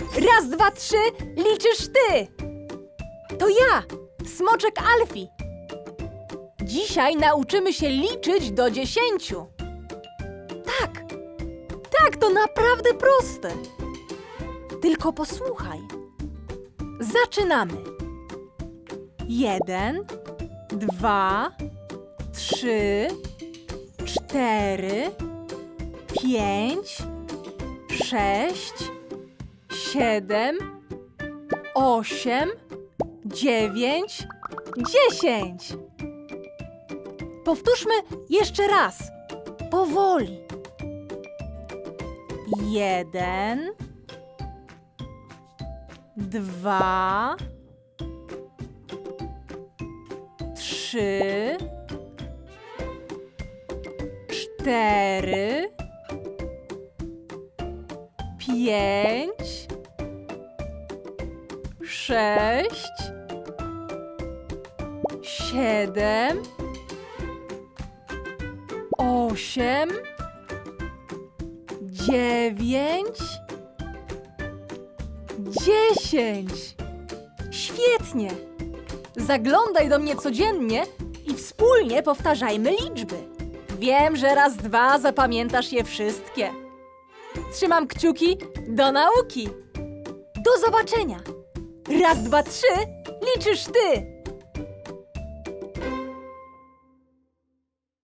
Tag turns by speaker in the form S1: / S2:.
S1: Raz, dwa, trzy, liczysz ty! To ja, Smoczek Alfi. Dzisiaj nauczymy się liczyć do dziesięciu. Tak, tak, to naprawdę proste. Tylko posłuchaj. Zaczynamy. Jeden, dwa, trzy, cztery, pięć, sześć, siedem, osiem, dziewięć, dziesięć. Powtórzmy jeszcze raz. Powoli. Jeden, dwa, trzy, cztery, pięć, sześć, siedem, osiem, dziewięć, dziesięć. Świetnie! Zaglądaj do mnie codziennie i wspólnie powtarzajmy liczby. Wiem, że raz, dwa zapamiętasz je wszystkie. Trzymam kciuki do nauki. Do zobaczenia. Raz, dwa, trzy, liczysz ty.